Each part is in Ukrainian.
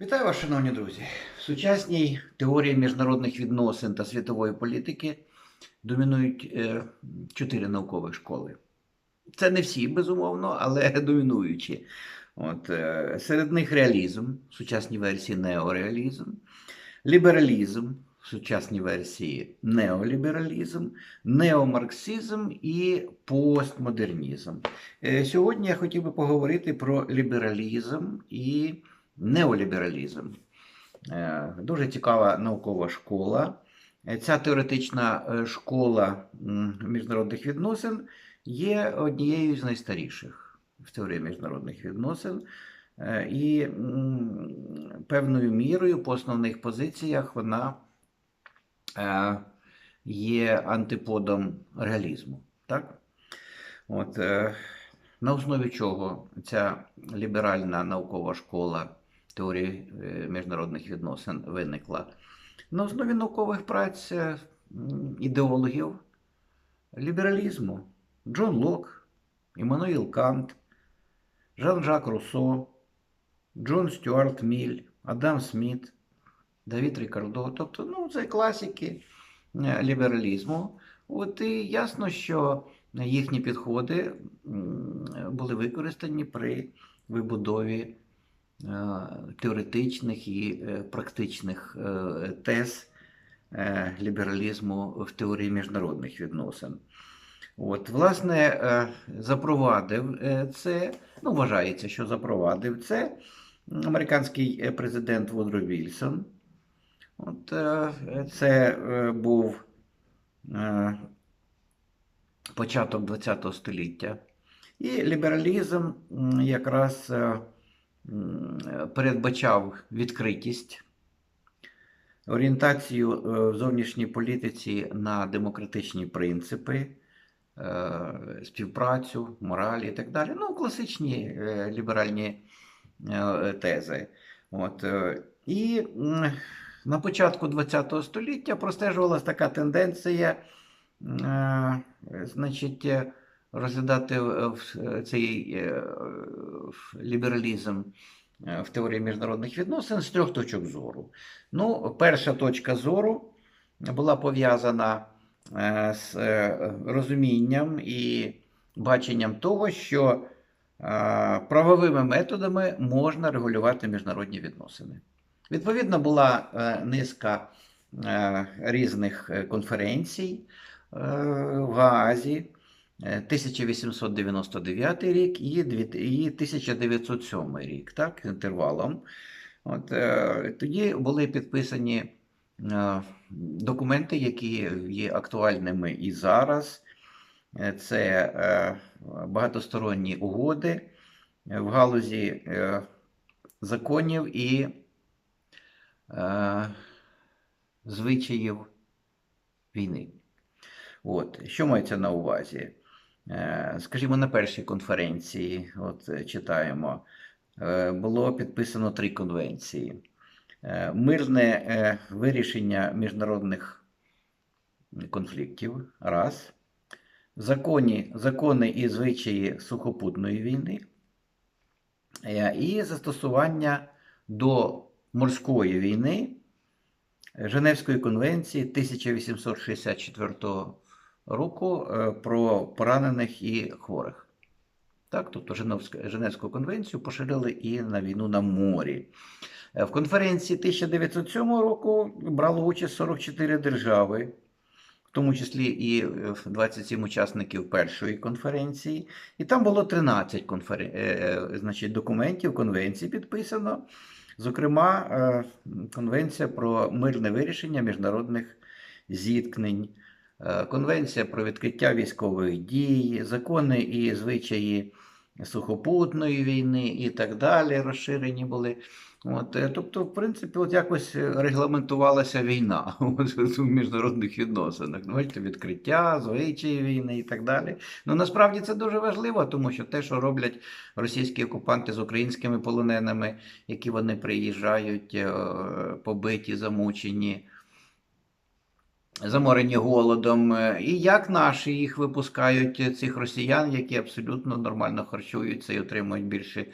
Вітаю вас, шановні друзі. В сучасній теорії міжнародних відносин та світової політики домінують е, чотири наукові школи. Це не всі, безумовно, але домінуючі. От, е, серед них реалізм, в сучасній версії неореалізм, лібералізм, в сучасній версії неолібералізм, неомарксизм і постмодернізм. Е, Сьогодні я хотів би поговорити про лібералізм і неолібералізм. Е, Дуже цікава наукова школа. Е, Ця теоретична е, школа міжнародних відносин є однією з найстаріших в теорії міжнародних відносин. І певною мірою по основних позиціях вона є антиподом реалізму. Так? От, на основі чого ця ліберальна наукова школа теорії е, міжнародних відносин виникла? На основі наукових праць е, ідеологів лібералізму Джон Лок, Іммануїл Кант, Жан-Жак Руссо, Джон Стюарт Міль, Адам Сміт, Давід Рікардо. Тобто, ну, це класики е, лібералізму. От і ясно, що їхні підходи були використані при вибудові теоретичних і е, практичних е, тез е, лібералізму в теорії міжнародних відносин. От, власне, е, запровадив е, це, ну, вважається, що запровадив це американський е, президент Вудро Вільсон. От, е, це е, був е, початок ХХ століття. І лібералізм якраз е, передбачав відкритість, орієнтацію е, в зовнішній політиці на демократичні принципи, е, співпрацю, мораль і так далі. Ну, класичні е, ліберальні тези. От, і на початку ХХ століття простежувалася така тенденція, значить, розглядати е, цей е, лібералізм е, в теорії міжнародних відносин з трьох точок зору. Ну, перша точка зору була пов'язана е, з е, розумінням і баченням того, що е, правовими методами можна регулювати міжнародні відносини. Відповідно, була е, низка е, різних е, конференцій е, в Гаазі. Е, 1899 рік і 1907 рік, так, інтервалом. От, е, тоді були підписані е, документи, які є актуальними і зараз. Е, Це е, багатосторонні угоди в галузі е, законів і е, звичаїв війни. От, що мається на увазі? Е, Скажімо, на першій конференції, от е, читаємо, е, було підписано три конвенції. Мирне вирішення міжнародних конфліктів раз. Законі, закони і звичаї сухопутної війни. І застосування до морської війни Женевської конвенції 1864 року е, про поранених і хворих. Так, тобто Женевську, конвенцію поширили і на війну на морі. Е, В конференції 1907 року брало участь 44 держави, в тому числі і е, 27 учасників першої конференції. І там було 13 конферен... е, е, значить, документів, конвенцій підписано. Зокрема, е, Конвенція про мирне вирішення міжнародних зіткнень, е, Конвенція про відкриття військових дій, закони і звичаї сухопутної війни і так далі розширені були. От, е, тобто, в принципі, от якось регламентувалася війна от, у міжнародних відносинах. Ну, Бачите, відкриття, звичаї війни і так далі. Ну насправді це дуже важливо, тому що те, що роблять російські окупанти з українськими полоненими, які вони приїжджають, е, побиті, замучені, заморені голодом, е, і як наші їх випускають, е, цих росіян, які абсолютно нормально харчуються і отримують більше е,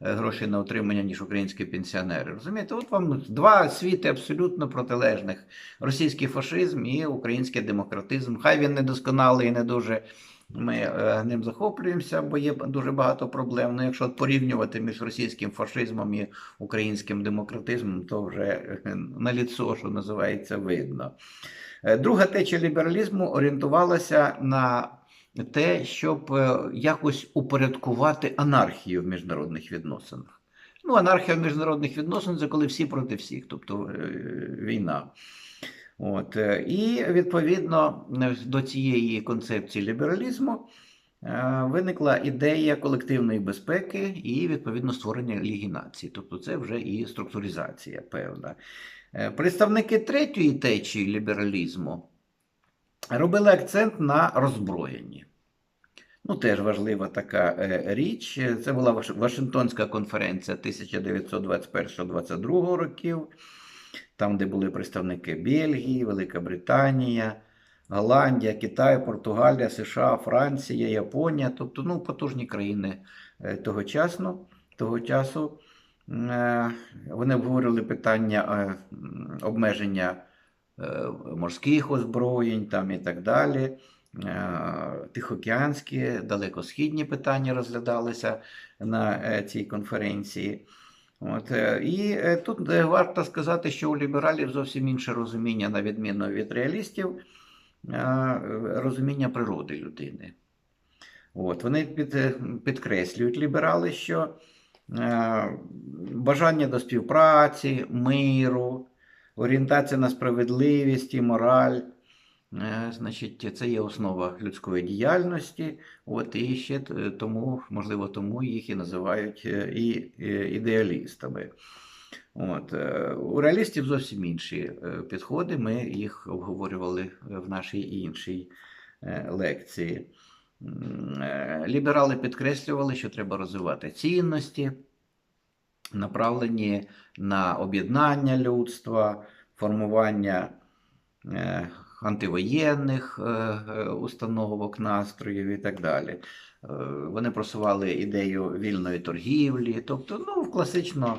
грошей на утримання, ніж українські пенсіонери. Розумієте, от вам два світи абсолютно протилежних: російський фашизм і український демократизм. Хай він недосконалий і не дуже. Ми е, ним захоплюємося, бо є дуже багато проблем. Ну, якщо порівнювати між російським фашизмом і українським демократизмом, то вже е, на ліцо, що називається, видно. Е, Друга течія лібералізму орієнтувалася на те, щоб якось упорядкувати анархію в міжнародних відносинах. Ну, анархія в міжнародних відносинах це коли всі проти всіх, тобто війна. От. е, І відповідно до цієї концепції лібералізму е, виникла ідея колективної безпеки і відповідно створення Ліги націй. Тобто це вже і структуризація певна. Е, Представники третьої течії лібералізму робили акцент на роззброєнні. Ну, теж важлива така річ. Це була Вашингтонська конференція 1921-22 років, там, де були представники Бельгії, Велика Британія, Голландія, Китай, Португалія, США, Франція, Японія, тобто ну, потужні країни е, тогочасно, того часу. Е, Вони обговорювали питання е, обмеження морських озброєнь там і так далі. Тихоокеанські, далекосхідні питання розглядалися на цій конференції. От, е, і е, тут е, варто сказати, що у лібералів зовсім інше розуміння, на відміну від реалістів, розуміння природи людини. От, вони під, підкреслюють ліберали, що бажання до співпраці, миру, орієнтація на справедливість і мораль. Е, Значить, це є основа людської діяльності. От, і ще тому, можливо, тому їх і називають е, і е, ідеалістами. От, у реалістів зовсім інші підходи. Ми їх обговорювали в нашій іншій лекції. Ліберали підкреслювали, що треба розвивати цінності, направлені на об'єднання людства, формування антивоєнних е, е, установок, настроїв і так далі. Е, Вони просували ідею вільної торгівлі, тобто ну, класично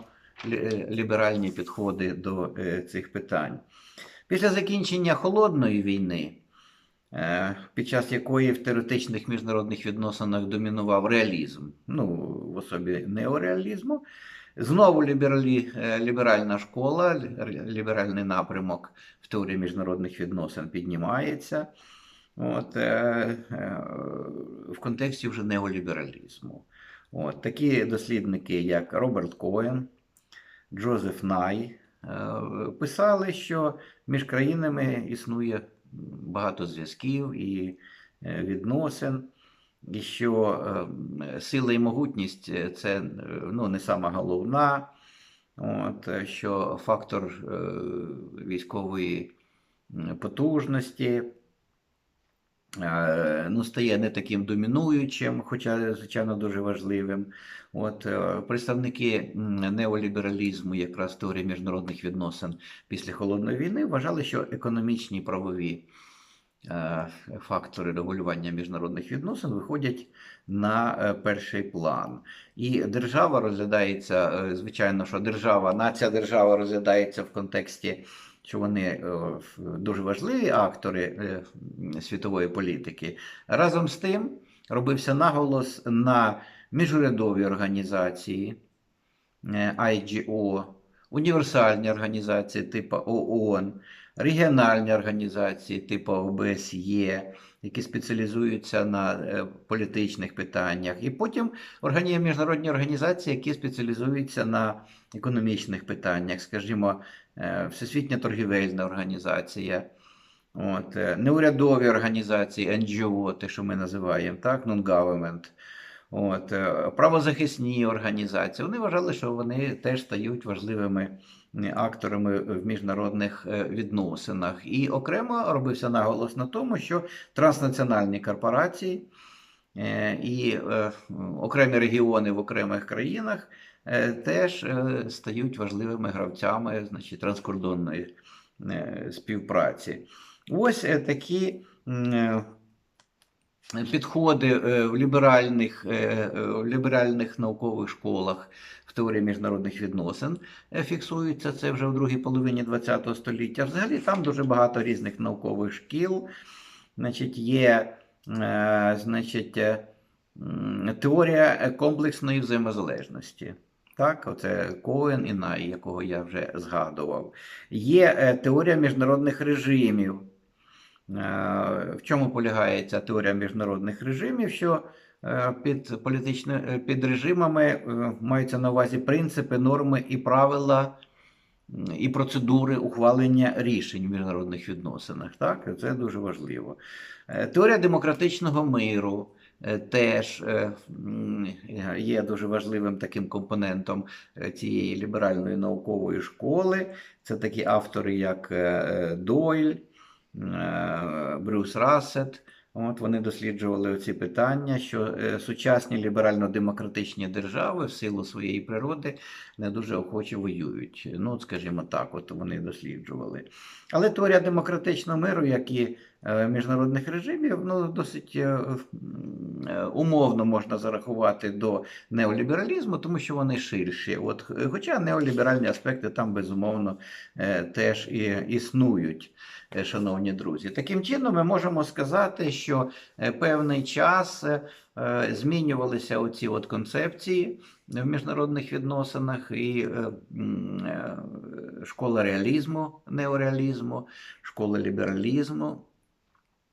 ліберальні підходи до цих питань. Після закінчення холодної війни, під час якої в теоретичних міжнародних відносинах домінував реалізм, ну, в особі неореалізму, знову лібералі, е, ліберальна школа, ліберальний напрямок в теорії міжнародних відносин піднімається. От, е, е, в контексті вже неолібералізму. От, такі дослідники, як Роберт Коен, Джозеф Най, писали, що між країнами існує багато зв'язків і відносин, що е, сила і могутність е, це е, ну, не сама головна, от, що фактор військової потужності ну, стає не таким домінуючим, хоча, звичайно, дуже важливим. От, представники неолібералізму, якраз теорії міжнародних відносин після холодної війни, вважали, що економічні правові фактори регулювання міжнародних відносин виходять на е, перший план. І держава розглядається, е, звичайно, що держава, нація держава розглядається в контексті, що вони е, дуже важливі актори е, світової політики. Разом з тим робився наголос на міжурядові організації, е, IGO, універсальні організації типу ООН, регіональні організації типу ОБСЄ, які спеціалізуються на е, політичних питаннях, і потім міжнародні організації, які спеціалізуються на економічних питаннях, скажімо, е, Всесвітня торгівельна організація. От, е, неурядові організації, NGO, те, що ми називаємо, так, non-government, от, е, правозахисні організації. Вони вважали, що вони теж стають важливими акторами в міжнародних е, відносинах. І окремо робився наголос на тому, що транснаціональні корпорації е, і окремі регіони в окремих країнах теж стають важливими гравцями значить, транскордонної співпраці. Ось такі підходи е, в ліберальних, е, е, в ліберальних наукових школах в теорії міжнародних відносин фіксуються. Це вже в другій половині ХХ століття. Взагалі там дуже багато різних наукових шкіл. Значить, є значить, теорія комплексної взаємозалежності. Так, оце Коен і Най, якого я вже згадував. Є теорія міжнародних режимів. Е, В чому полягає ця теорія міжнародних режимів? Що е, під політичними під режимами е, маються на увазі принципи, норми і правила і процедури ухвалення рішень в міжнародних відносинах. Так? Це дуже важливо. Е, Теорія демократичного миру е, теж е, є дуже важливим таким компонентом е, цієї ліберальної наукової школи. Це такі автори, як е, е, Дойль, е, Брюс Рассет. От вони досліджували ці питання, що е, сучасні ліберально-демократичні держави в силу своєї природи не дуже охоче воюють. Ну, скажімо так, от вони досліджували. Але теорія демократичного миру, як і е, міжнародних режимів, ну, досить е, е, умовно можна зарахувати до неолібералізму, тому що вони ширші. От, е, хоча неоліберальні аспекти там безумовно е, теж і існують, е, шановні друзі. Таким чином, ми можемо сказати, що е, певний час е, е, змінювалися оці от концепції в міжнародних відносинах, і е, е, школа реалізму, неореалізму, школа лібералізму.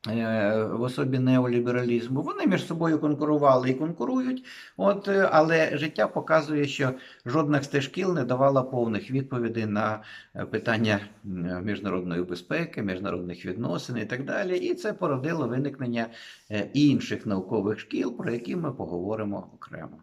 Е, В особі неолібералізму, вони між собою конкурували і конкурують, от, е, але життя показує, що жодна з тих шкіл не давала повних відповідей на е, питання міжнародної безпеки, міжнародних відносин і так далі. І це породило виникнення інших наукових шкіл, про які ми поговоримо окремо.